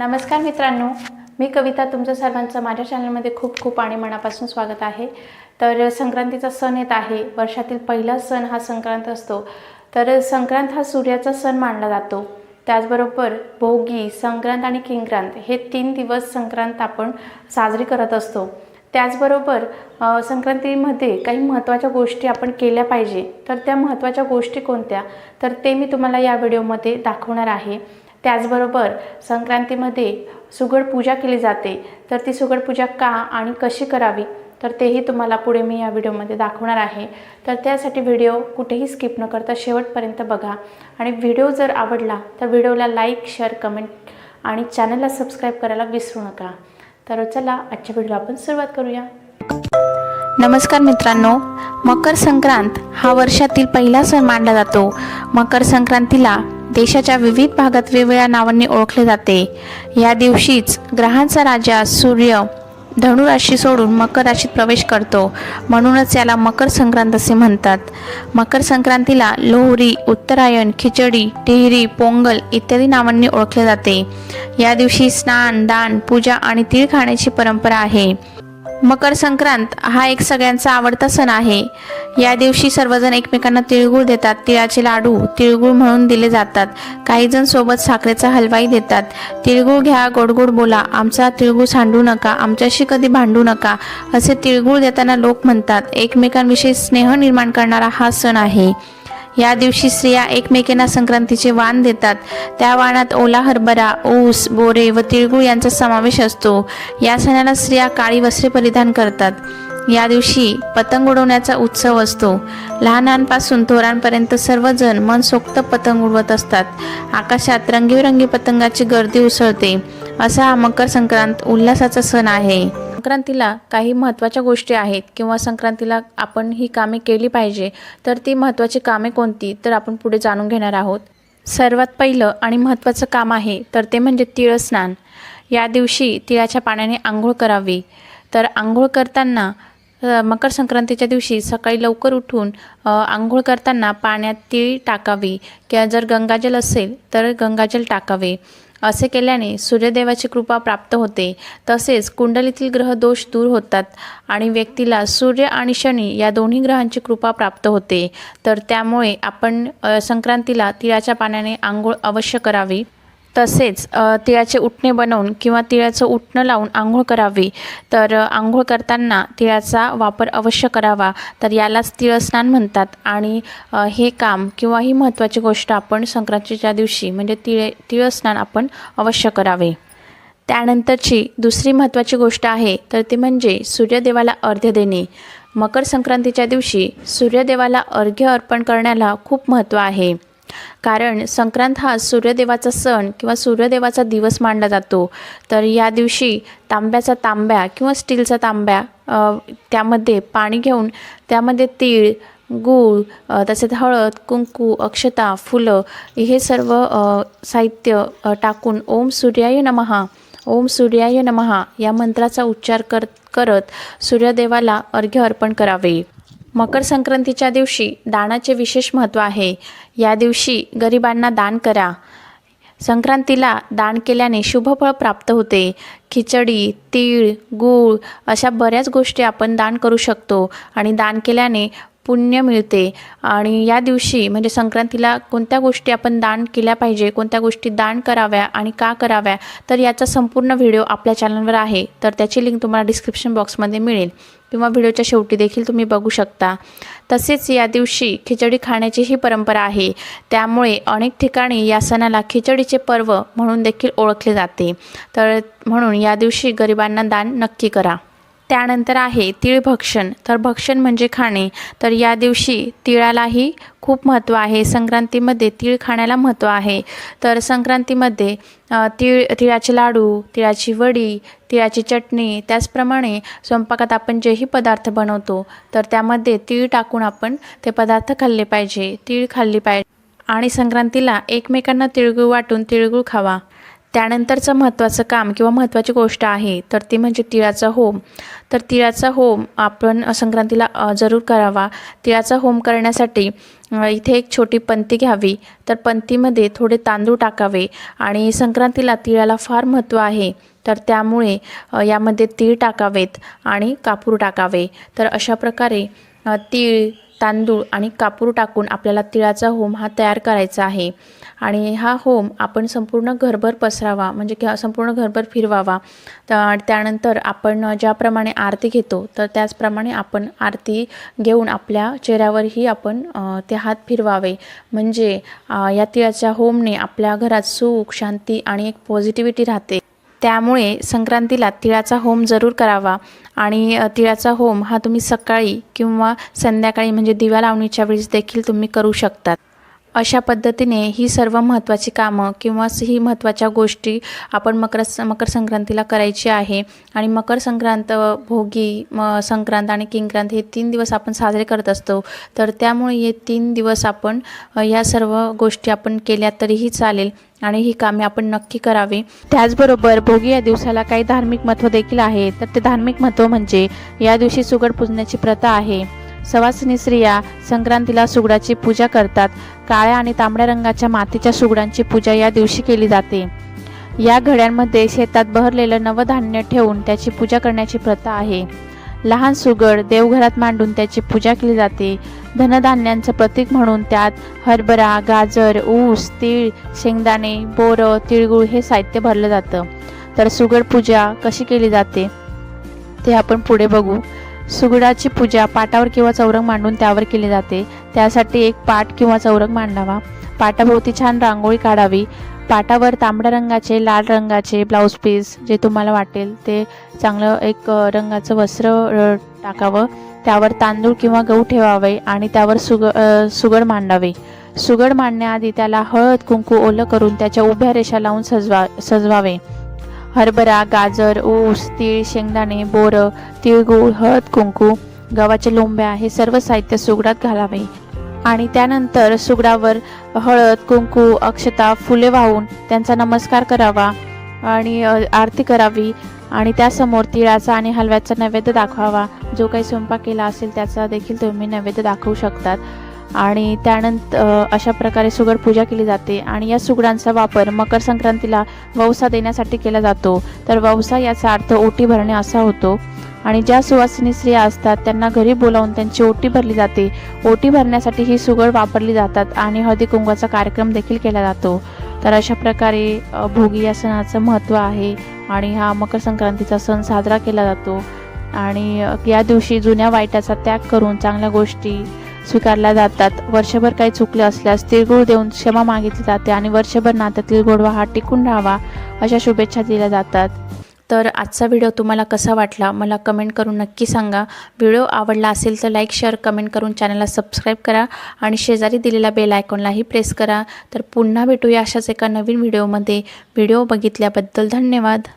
नमस्कार मित्रांनो मी कविता तुमचं सर्वांचं माझ्या चॅनलमध्ये खूप खूप आणि मनापासून स्वागत आहे. तर संक्रांतीचा सण येत आहे वर्षातील पहिला सण हा संक्रांत असतो. तर संक्रांत हा सूर्याचा सण मानला जातो. त्याचबरोबर भोगी संक्रांत आणि किंक्रांत हे तीन दिवस संक्रांत आपण साजरी करत असतो. त्याचबरोबर संक्रांतीमध्ये काही महत्त्वाच्या गोष्टी आपण केल्या पाहिजे. तर त्या महत्त्वाच्या गोष्टी कोणत्या? तर ते मी तुम्हाला या व्हिडिओमध्ये दाखवणार आहे. त्याचबरोबर संक्रांतीमध्ये सुगड पूजा केली जाते. तर ती सुगड पूजा का आणि कशी करावी? तर तेही तुम्हाला पुढे मी या व्हिडिओमध्ये दाखवणार आहे. तर त्यासाठी व्हिडिओ कुठेही स्किप न करता शेवटपर्यंत बघा. आणि व्हिडिओ जर आवडला तर व्हिडिओला लाईक शेअर कमेंट आणि चॅनलला सबस्क्राईब करायला विसरू नका. तर चला आजच्या व्हिडिओला आपण सुरुवात करूया. नमस्कार मित्रांनो मकर संक्रांत हा वर्षातील पहिला सण मानला जातो. मकर संक्रांतीला देशाच्या विविध भागात वेगवेगळ्या नावांनी ओळखले जाते. या दिवशीच ग्रहांचा राजा सूर्य धनु राशी सोडून मकर राशीत प्रवेश करतो. म्हणूनच याला मकर संक्रांत असे म्हणतात. मकर संक्रांतीला लोहरी उत्तरायण खिचडी टिहरी पोंगल इत्यादी नावांनी ओळखले जाते. या दिवशी स्नान दान पूजा आणि तीळ खाण्याची परंपरा आहे. मकर संक्रांत हा एक सगळ्यांचा आवडता सण आहे. या दिवशी सर्वजण एकमेकांना तिळगुळ देतात. तिळाचे लाडू तिळगुळ म्हणून दिले जातात. काही जण सोबत साखरेचा हलवाई देतात. तिळगुळ घ्या गोडगोड बोला. आमचा तिळगुळ सांडू नका. आमच्याशी कधी भांडू नका. असे तिळगुळ देताना लोक म्हणतात एकमेकांविषयी स्नेह निर्माण करणारा हा सण आहे. या दिवशी स्त्रिया एकमेकींना संक्रांतीचे वाण देतात. त्या वाणात ओला हरभरा ऊस बोरे व तिळगुळ यांचा समावेश असतो. या सणाला स्त्रिया काळी वस्त्रे परिधान करतात. या दिवशी पतंग उडवण्याचा उत्सव असतो. लहानांपासून थोरांपर्यंत सर्वजण मनसोक्त पतंग उडवत असतात. आकाशात रंगीबिरंगी पतंगाची गर्दी उसळते. असा हा मकर संक्रांत उल्हासाचा सण आहे. संक्रांतीला काही महत्त्वाच्या गोष्टी आहेत किंवा संक्रांतीला आपण ही कामे केली पाहिजे तर ती महत्त्वाची कामे कोणती? तर आपण पुढे जाणून घेणार आहोत. सर्वात पहिलं आणि महत्त्वाचं काम आहे तर ते म्हणजे तिळस्नान या दिवशी तिळाच्या पाण्याने आंघोळ करावी. तर आंघोळ करताना मकर संक्रांतीच्या दिवशी सकाळी लवकर उठून आंघोळ करताना पाण्यात तीळ टाकावी. किंवा जर गंगाजल असेल तर गंगाजल टाकावे. असे केल्याने सूर्यदेवाची कृपा प्राप्त होते. तसेच कुंडलीतील ग्रह दोष दूर होतात आणि व्यक्तीला सूर्य आणि शनी या दोन्ही ग्रहांची कृपा प्राप्त होते. तर त्यामुळे आपण संक्रांतीला तिळाच्या पाण्याने आंघोळ अवश्य करावी. तसेच तिळाचे उठणे बनवून किंवा तिळाचं उठणं लावून आंघोळ करावी. तर आंघोळ करताना तिळाचा वापर अवश्य करावा. तर यालाच तिळस्नान म्हणतात. आणि हे काम किंवा ही महत्त्वाची गोष्ट आपण संक्रांतीच्या दिवशी म्हणजे तिळ तिळस्नान आपण अवश्य करावे. त्यानंतरची दुसरी महत्त्वाची गोष्ट आहे तर ती म्हणजे सूर्यदेवाला अर्घ्य देणे. मकर संक्रांतीच्या दिवशी सूर्यदेवाला अर्घ्य अर्पण करण्याला खूप महत्त्व आहे. कारण संक्रांत हा सूर्यदेवाचा सण किंवा सूर्यदेवाचा दिवस मानला जातो. तर या दिवशी तांब्याचा तांब्या किंवा स्टीलचा तांब्या त्यामध्ये पाणी घेऊन त्यामध्ये तीळ गूळ तसेच हळद कुंकू अक्षता फुलं हे सर्व साहित्य टाकून ओम सूर्याय नमहा ओम सूर्याय नमहा या मंत्राचा उच्चार कर करत सूर्यदेवाला अर्घ्य अर्पण करावे. मकर संक्रांतीच्या दिवशी दानाचे विशेष महत्त्व आहे. या दिवशी गरिबांना दान करा. संक्रांतीला दान केल्याने शुभफळ प्राप्त होते. खिचडी तीळ गूळ अशा बऱ्याच गोष्टी आपण दान करू शकतो आणि दान केल्याने पुण्य मिळते. आणि या दिवशी म्हणजे संक्रांतीला कोणत्या गोष्टी आपण दान केल्या पाहिजे कोणत्या गोष्टी दान कराव्या आणि का कराव्या तर याचा संपूर्ण व्हिडिओ आपल्या चॅनलवर आहे. तर त्याची लिंक तुम्हाला डिस्क्रिप्शन बॉक्समध्ये मिळेल. किंवा व्हिडिओच्या शेवटी देखील तुम्ही बघू शकता. तसेच या दिवशी खिचडी खाण्याची ही परंपरा आहे. त्यामुळे अनेक ठिकाणी या सणाला खिचडीचे पर्व म्हणून देखील ओळखले जाते. तर म्हणून या दिवशी गरिबांना दान नक्की करा. त्यानंतर आहे तिळभक्षण तर भक्षण म्हणजे खाणे. तर या दिवशी तिळालाही खूप महत्त्व आहे. संक्रांतीमध्ये तीळ खाण्याला महत्त्व आहे. तर संक्रांतीमध्ये तिळ तिळाचे लाडू तिळाची वडी तिळाची चटणी त्याचप्रमाणे स्वयंपाकात आपण जेही पदार्थ बनवतो तर त्यामध्ये तीळ टाकून आपण ते पदार्थ खाल्ले पाहिजे. तीळ खाल्ली पाहिजे. आणि संक्रांतीला एकमेकांना तिळगुळ वाटून तिळगुळ खावा. त्यानंतरचं महत्त्वाचं काम किंवा महत्त्वाची गोष्ट आहे तर ती म्हणजे तिळाचा होम. तर तिळाचा होम आपण संक्रांतीला जरूर करावा. तिळाचा होम करण्यासाठी इथे एक छोटी पंती घ्यावी. तर पंतीमध्ये थोडे तांदूळ टाकावे आणि संक्रांतीला तिळाला फार महत्त्व आहे. तर त्यामुळे यामध्ये तीळ टाकावेत आणि कापूर टाकावे. तर अशा प्रकारे तीळ तांदूळ आणि कापूर टाकून आपल्याला तिळाचा होम हा तयार करायचा आहे. आणि हा होम आपण संपूर्ण घरभर पसरावा म्हणजे किंवा संपूर्ण घरभर फिरवावा. तर त्यानंतर आपण ज्याप्रमाणे आरती घेतो तर त्याचप्रमाणे आपण आरती घेऊन आपल्या चेहऱ्यावरही आपण ते हात फिरवावे. म्हणजे या तिळाच्या होमने आपल्या घरात सुख शांती आणि एक पॉझिटिव्हिटी राहते. त्यामुळे संक्रांतीला तिळाचा होम जरूर करावा. आणि तिळाचा होम हा तुम्ही सकाळी किंवा संध्याकाळी म्हणजे दिवा लावणीच्या वेळेस देखील तुम्ही करू शकतात. अशा पद्धतीने ही सर्व महत्त्वाची कामं किंवा ही महत्त्वाच्या गोष्टी आपण मकर मकर संक्रांतीला करायची आहे. आणि मकर संक्रांत भोगी म संक्रांत आणि किंक्रांत हे तीन दिवस आपण साजरे करत असतो. तर त्यामुळे हे तीन दिवस आपण या सर्व गोष्टी आपण केल्या तरीही चालेल. आणि ही कामे आपण नक्की करावी. त्याचबरोबर भोगी या दिवसाला काही धार्मिक महत्त्व देखील आहे. तर ते धार्मिक महत्त्व म्हणजे या दिवशी सुगड पूजण्याची प्रथा आहे. सवासिनी स्त्रिया संक्रांतीला सुगडाची पूजा करतात. काळ्या आणि तांबड्या रंगाच्या मातीच्या सुगडांची पूजा या दिवशी केली जाते. या घड्यांमध्ये शेतात बहरलेलं नवधान्य ठेवून त्याची पूजा करण्याची प्रथा आहे. लहान सुगड देवघरात मांडून त्याची पूजा केली जाते. धनधान्यांचं प्रतीक म्हणून त्यात हरभरा गाजर ऊस तीळ शेंगदाणे बोरं तिळगुळ हे साहित्य भरलं जातं. तर सुगड पूजा कशी केली जाते? ते आपण पुढे बघू. सुगडाची पूजा पाटावर किंवा चौरंग मांडून त्यावर केली जाते. त्यासाठी एक पाट किंवा चौरंग मांडावा. पाटाभोवती छान रांगोळी काढावी. पाटावर तांबड्या रंगाचे लाल रंगाचे ब्लाऊज पीस जे तुम्हाला वाटेल ते चांगलं एक रंगाचं वस्त्र टाकावं. त्यावर तांदूळ किंवा गहू ठेवावे आणि त्यावर सुग सुगड मांडावे. सुगड मांडण्याआधी त्याला हळद कुंकू ओलं करून त्याच्या उभ्या रेषा लावून सजवा सजवावे. हरभरा गाजर ऊस तीळ शेंगदाणे बोरं तिळगूळ हळद कुंकू गव्हाच्या लोंब्या हे सर्व साहित्य सुगडात घालावे. आणि त्यानंतर सुगडावर हळद कुंकू अक्षता फुले वाहून त्यांचा नमस्कार करावा आणि आरती करावी आणि त्यासमोर तिळाचा आणि हलव्याचा नैवेद्य दाखवावा. जो काही स्वयंपाक केला असेल त्याचा देखील तुम्ही नैवेद्य दाखवू शकतात. आणि त्यानंतर अशा प्रकारे सुगड पूजा केली जाते आणि या सुगडांचा वापर मकर संक्रांतीला वौसा देण्यासाठी केला जातो. तर वौसा याचा अर्थ ओटी भरणे असा होतो. आणि ज्या सुवासिनी स्त्रिया असतात त्यांना घरी बोलावून त्यांची ओटी भरली जाते. ओटी भरण्यासाठी ही सुगड वापरली जातात आणि हळदी कुंकवाचा कार्यक्रम देखील केला जातो. तर अशा प्रकारे भोगी या सणाचं महत्त्व आहे आणि हा मकर संक्रांतीचा सण साजरा केला जातो. आणि या दिवशी जुन्या वाईटाचा त्याग करून चांगल्या गोष्टी स्वीकारल्या जातात. वर्षभर काही चुकले असल्यास तिळगुळ देऊन क्षमा मागितली जाते आणि वर्षभर नात्यातील गोडवा हा टिकून राहावा अशा शुभेच्छा दिल्या जातात. तर आजचा व्हिडिओ तुम्हाला कसा वाटला मला कमेंट करून नक्की सांगा. व्हिडिओ आवडला असेल तर लाईक शेअर कमेंट करून चॅनलला सबस्क्राईब करा आणि शेजारी दिलेल्या बेल आयकॉनलाही प्रेस करा. तर पुन्हा भेटूया अशाच एका नवीन व्हिडिओमध्ये व्हिडिओ बघितल्याबद्दल धन्यवाद.